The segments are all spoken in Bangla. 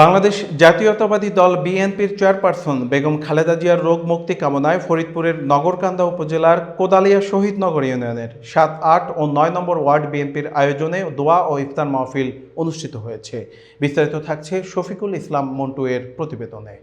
বাংলাদেশ জাতীয়তাবাদী দল বিএনপির চেয়ারপারসন বেগম খালেদা জিয়ার রোগ মুক্তি কামনায় ফরিদপুরের নগরকান্দা উপজেলার কোদালিয়া শহীদ নগর ইউনিয়নের সাত, আট ও নয় নম্বর ওয়ার্ড বিএনপির আয়োজনে দোয়া ও ইফতার মাহফিল অনুষ্ঠিত হয়েছে। বিস্তারিত থাকছে শফিকুল ইসলাম মন্টু এর প্রতিবেদনে।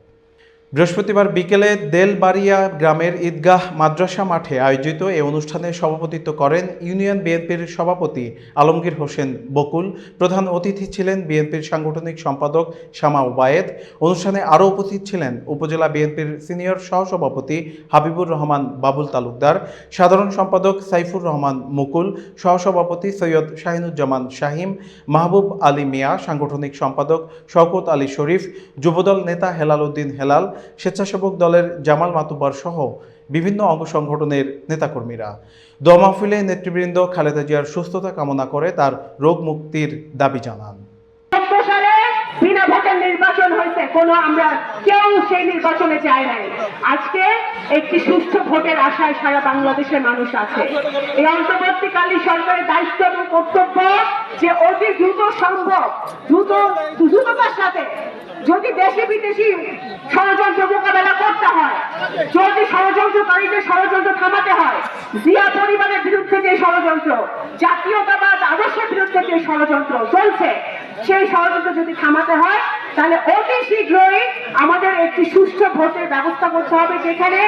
বৃহস্পতিবার বিকেলে দেলবাড়িয়া গ্রামের ঈদগাহ মাদ্রাসা মাঠে আয়োজিত এই অনুষ্ঠানে সভাপতিত্ব করেন ইউনিয়ন বিএনপির সভাপতি আলমগীর হোসেন বকুল, প্রধান অতিথি ছিলেন বিএনপির সাংগঠনিক সম্পাদক শামা ওবায়েদ, অনুষ্ঠানে আরও উপস্থিত ছিলেন উপজেলা বিএনপির সিনিয়র সহসভাপতি হাবিবুর রহমান বাবুল তালুকদার, সাধারণ সম্পাদক সাইফুর রহমান মুকুল, সহসভাপতি সৈয়দ শাহিনুজ্জামান শাহিম, মাহবুব আলী মিয়া, সাংগঠনিক সম্পাদক শওকত আলী শরীফ, যুবদল নেতা হেলাল উদ্দিন হেলাল স্বেচ্ছাসেবক দলের জামাল মাতুব্বার সহ বিভিন্ন অঙ্গ সংগঠনের নেতাকর্মীরা। দোয়া মাহফিলে নেতৃবৃন্দ খালেদা জিয়ার সুস্থতা কামনা করে তার রোগ মুক্তির দাবি জানান। নির্বাচন হয়েছে, কোনো আমরা, কেউ সেই নির্বাচনে যায় নাই। আজকে একটি সুস্থ ভোটের আশায় সারা বাংলাদেশের মানুষ আছে। এই অন্তর্বর্তীকালীন সরকারের দায়িত্ব এবং কর্তব্য যে অতি দ্রুত সম্ভব, দ্রুত, দ্রুততার সাথে যদি দেশি বিদেশি ষড়যন্ত্র মোকাবেলা করতে হয়, যদি ষড়যন্ত্রকারীদের ষড়যন্ত্র থামাতে হয়, জিয়া পরিবারের বিরুদ্ধে যে ষড়যন্ত্র, জাতীয়তাবাদ আদর্শের বিরুদ্ধে যে ষড়যন্ত্র চলছে, সেই ষড়যন্ত্র যদি থামাতে হয়, তাহলে অতি শীঘ্রই আমাদের একটি সুষ্ঠু ভোটের ব্যবস্থা করতে হবে যেখানে